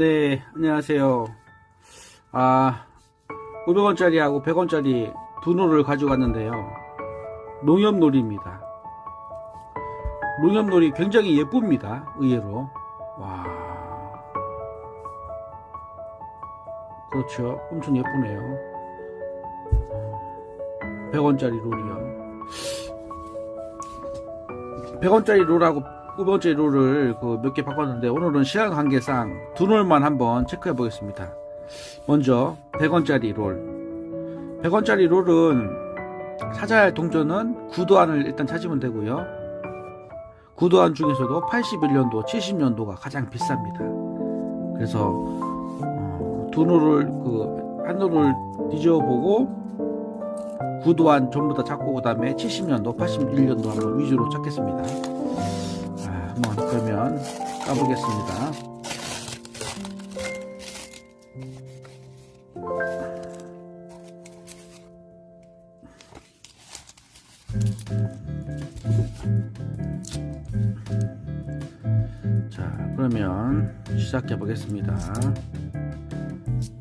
네, 안녕하세요. 아, 500원짜리하고 100원짜리 두 노를 가져갔는데요. 농협놀이입니다. 농협놀이 굉장히 예쁩니다. 의외로. 와. 그렇죠. 엄청 예쁘네요. 100원짜리 롤이요. 100원짜리 롤하고 500원짜리 롤을 그 몇 개 바꿨는데 오늘은 시간 관계상 두 롤만 한번 체크해 보겠습니다. 먼저 100원짜리 롤. 100원짜리 롤은 찾아야 할 동전은 구도안을 일단 찾으면 되고요. 구도안 중에서도 81년도, 70년도가 가장 비쌉니다. 그래서 어, 두 롤을 그한 롤을 뒤집어 보고 구도안 전부 다 찾고 그 다음에 70년도, 81년도 한번 위주로 찾겠습니다. 아, 한번 그러면 까보겠습니다. 자, 그러면 시작해 보겠습니다.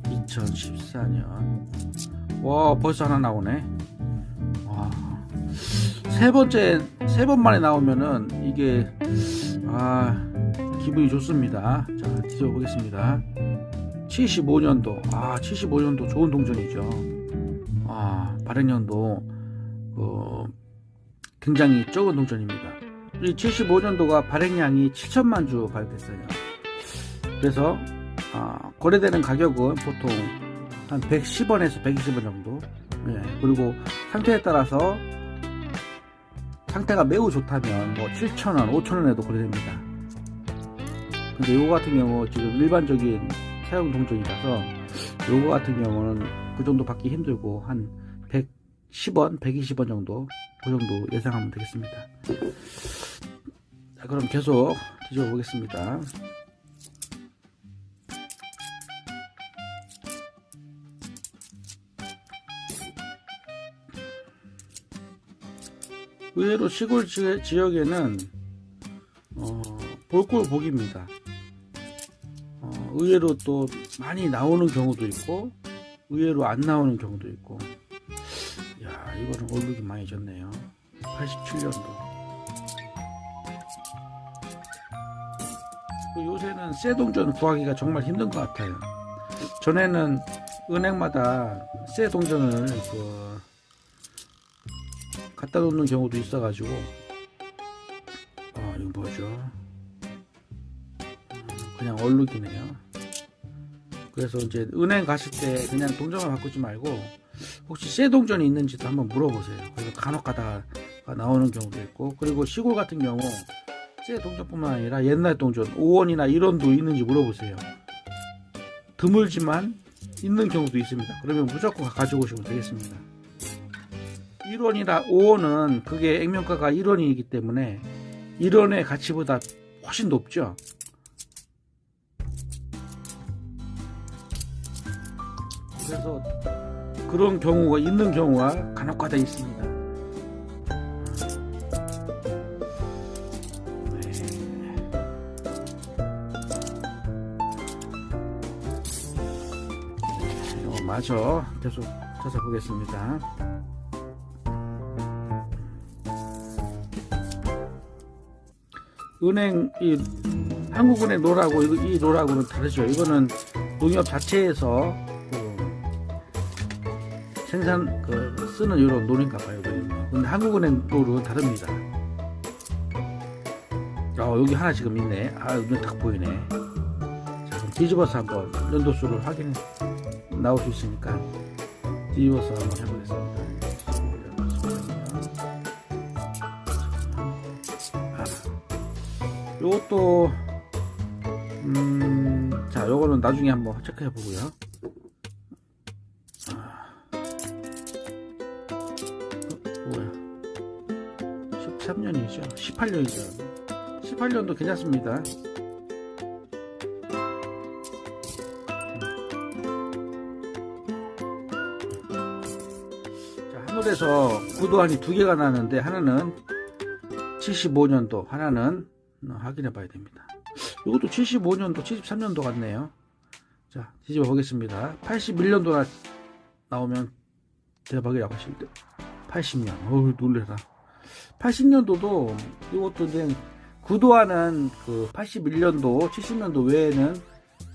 2014년. 와, 벌써 하나 나오네. 와. 세 번째, 세 번 만에 나오면은 이게, 아, 기분이 좋습니다. 자, 뒤집어 보겠습니다. 75년도. 아, 75년도 좋은 동전이죠. 아, 발행년도, 그, 굉장히 적은 동전입니다. 이 75년도가 발행량이 7천만 주 발행됐어요. 그래서, 아, 거래되는 가격은 보통 한 110원에서 120원 정도. 예, 그리고 상태에 따라서 상태가 매우 좋다면 뭐 7,000원, 5,000원에도 거래됩니다. 근데 요거 같은 경우 지금 일반적인 사용 동전이라서 요거 같은 경우는 그 정도 받기 힘들고 한 110원, 120원 정도 그 정도 예상하면 되겠습니다. 자, 그럼 계속 뒤집어 보겠습니다. 의외로 시골 지- 지역에는 어, 볼골 복입니다. 어, 의외로 또 많이 나오는 경우도 있고 의외로 안 나오는 경우도 있고. 야 이거는 얼룩이 많이 졌네요. 87년도. 요새는 쇠동전 구하기가 정말 힘든 것 같아요. 전에는 은행마다 쇠동전을 그 갖다 놓는 경우도 있어가지고. 아 이거 뭐죠? 음, 그냥 얼룩이네요. 그래서 이제 은행 갔을 때 그냥 동전을 바꾸지 말고 혹시 쇠 동전이 있는지도 한번 물어보세요. 그래서 간혹 가다가 나오는 경우도 있고. 그리고 시골 같은 경우 쇠 동전뿐만 아니라 옛날 동전 5원이나 1원도 있는지 물어보세요. 드물지만 있는 경우도 있습니다. 그러면 무조건 가지고 오시면 되겠습니다 1원이나 5원은 그게 액면가가 1원이기 때문에 1원의 가치보다 훨씬 높죠. 그래서 그런 경우가 있는 경우가 간혹가다 있습니다. 네. 이거 마저 계속 찾아보겠습니다. 은행 이 한국은행 이거- 이 롤하고는 다르죠. 이거는 농협 자체에서 그 생산 그 쓰는 이런 롤인가 봐요. 근데 한국은행 롤은 다릅니다. 아 여기 하나 지금 있네. 아 눈에 딱 보이네. 자 그럼 뒤집어서 한번 연도수를 확인 나올 수 있으니까 뒤집어서 한번 해보겠습니다. 요것도 음, 자 요거는 나중에 한번 체크해 보고요. 아, 어, 뭐야? 13년이죠. 18년이죠. 18년도 괜찮습니다. 자, 하늘에서 구도안이 두 개가 나는데 하나는 75년도, 하나는 어, 확인해 봐야 됩니다. 이것도 75년도, 73년도 같네요. 자, 뒤집어 보겠습니다. 81년도 나 나오면 대박이라고 하실 때. 80년. 어우, 놀래라. 80년도도 이것도 이제 구도하는 그 81년도, 70년도 외에는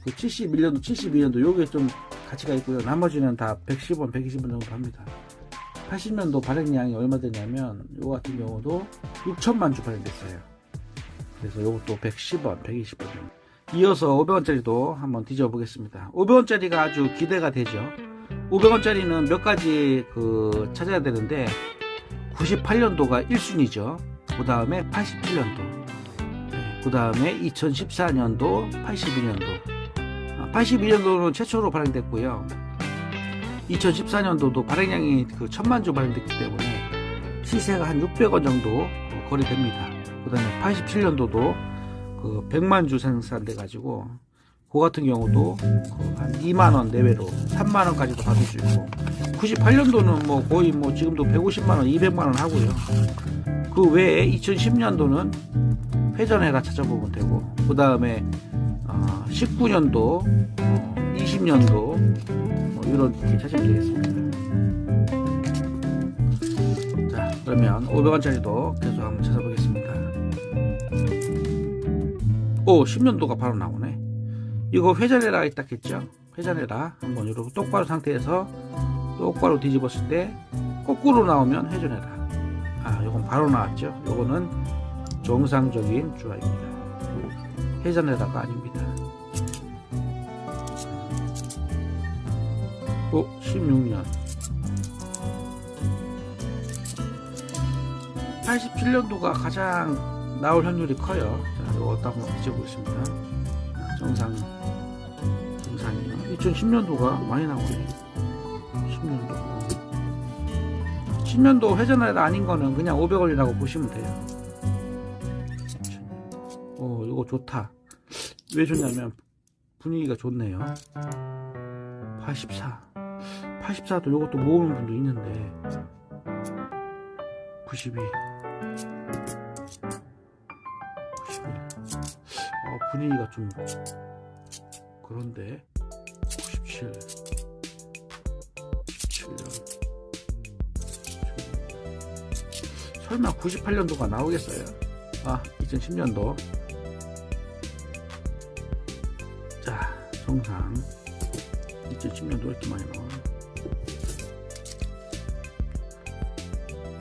그 71년도, 72년도 요게 좀 가치가 있고요. 나머지는 다 110원, 120원 정도 합니다. 80년도 발행량이 얼마 되냐면 요 같은 경우도 6천만 주 발행됐어요. 그래서 요것도 110원, 120원. 이어서 500원짜리도 한번 뒤져 보겠습니다. 500원짜리가 아주 기대가 되죠. 500원짜리는 몇 가지 그 찾아야 되는데 98년도가 1순위죠. 그 다음에 87년도. 그 다음에 2014년도, 82년도. 82년도는 최초로 발행됐고요. 2014년도도 발행량이 그 천만 주 발행됐기 때문에 시세가 한 600원 정도 거래됩니다. 그 다음에 87년도도 그 100만 주 생산돼 가지고 그 같은 경우도 그 한 2만 원 내외로 3만 원까지도 받을 수 있고 98년도는 뭐 거의 뭐 지금도 150만 원, 200만 원 하고요. 그 외에 2010년도는 회전해라 찾아보면 되고 그 다음에 19년도, 20년도 뭐 이렇게 찾으면 되겠습니다. 자 그러면 500원짜리도 계속 한번 찾아보겠습니다. 오 10년도가 바로 나오네. 이거 회전해라 있다 했죠. 회전해라 한번 이러고 똑바로 상태에서 똑바로 뒤집었을 때 거꾸로 나오면 회전해라. 아 이건 바로 나왔죠. 이거는 정상적인 주화입니다. 회전해라가 아닙니다. 오 16년 87년도가 가장 나올 확률이 커요. 자, 이거 한번 뒤져보겠습니다. 아, 정상, 정상이요. 2010년도가 많이 나오네. 10년도. 10년도 회전하다 아닌 거는 그냥 500원이라고 보시면 돼요. 어, 이거 좋다. 왜 좋냐면 분위기가 좋네요. 84. 84도 이것도 모으는 분도 있는데 92. 분위기가 좀 그런데 97. 17년. 설마 98년도가 나오겠어요? 아, 2010년도. 자, 정상. 2010년도 왜 이렇게 많이 나와?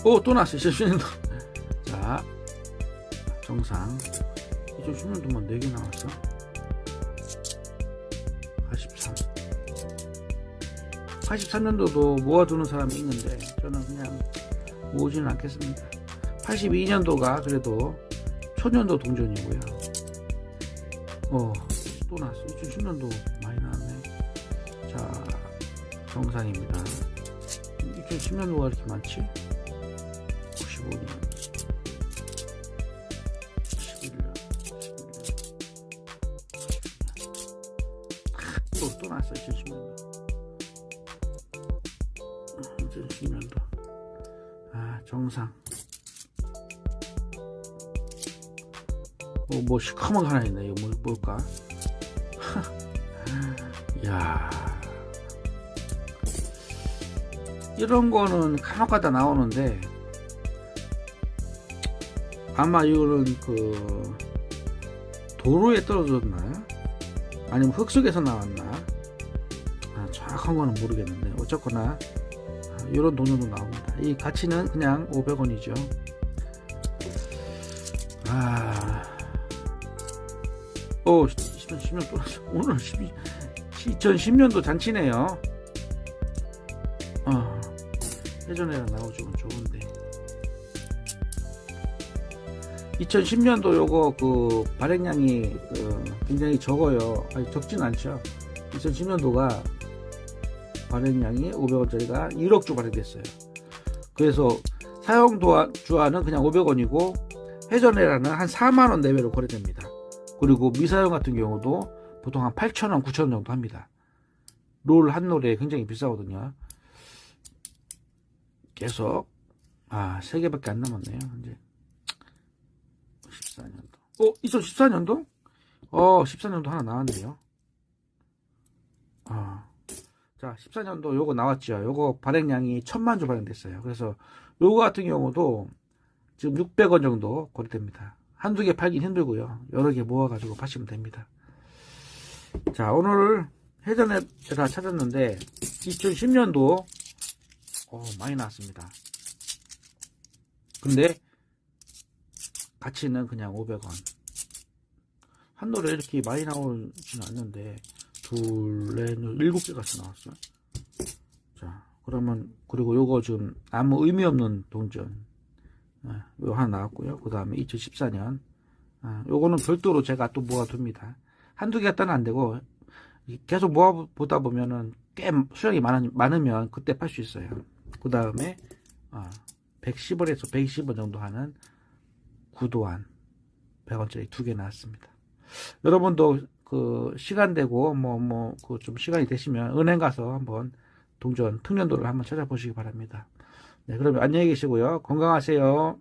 오, 또 나왔어요. 2010년도. 자, 정상. 2010년도만 4개 나왔어. 83. 83년도도 모아두는 사람이 있는데, 저는 그냥 모으지는 않겠습니다. 82년도가 그래도 초년도 동전이고요. 어, 또 나왔어. 2010년도 많이 나왔네. 자, 정상입니다. 2010년도가 이렇게 많지? 95년. 11년. 뭐, 뭐, 시커먼 거 하나 있네. 이거 뭐, 뭘까? 야 이런 거는 간혹가다 나오는데, 아마 이거는 그, 도로에 떨어졌나? 아니면 흙 속에서 나왔나? 아, 정확한 거는 모르겠는데, 어쨌거나, 이런 돈으로 나옵니다. 이 가치는 그냥 500원이죠. 아, 오, 10년, 10년 또. 오늘 12, 2010년도 잔치네요. 어, 예전에는 나오죠. 좋은데. 2010년도 요거 그 발행량이 그 굉장히 적어요. 아니, 적진 않죠. 2010년도가 발행량이 500원짜리가 1억 주 발행됐어요. 그래서 사용 주화는 그냥 500원이고 회전해라는 한 4만원 내외로 거래됩니다. 그리고 미사용 같은 경우도 보통 한 8,000원, 9,000원 정도 합니다. 롤 한 롤에 굉장히 비싸거든요. 계속, 아, 3개밖에 안 남았네요. 이제. 14년도. 어, 2014년도? 어, 14년도 하나 나왔네요. 아, 자, 14년도 요거 나왔죠. 요거 발행량이 천만 주 발행됐어요. 그래서 요거 같은 경우도 지금 600원 정도 거래됩니다. 한두 개 팔긴 힘들고요. 여러 개 모아가지고 파시면 됩니다. 자, 오늘 해전에다 찾았는데 2010년도 어, 많이 나왔습니다. 근데 가치는 그냥 500원. 한 노래 이렇게 많이 나오지는 않는데 둘, 넷, 일곱 개 같이 나왔어요. 자, 그러면 그리고 요거 지금 아무 의미 없는 동전 예, 요 하나 나왔고요. 그 다음에 2014년 아, 요거는 별도로 제가 또 모아둡니다. 한두 개 갖다는 안 되고 계속 모아보다 보면은 꽤 수량이 많으, 많으면 그때 팔 수 있어요. 그 다음에 아, 110원에서 120원 정도 하는 구도한 100원짜리 두 개 나왔습니다. 여러분도 그 시간 되고 뭐 뭐 그 좀 시간이 되시면 은행 가서 한번 동전 특년도를 한번 찾아보시기 바랍니다. 네, 그럼 안녕히 계시고요. 건강하세요.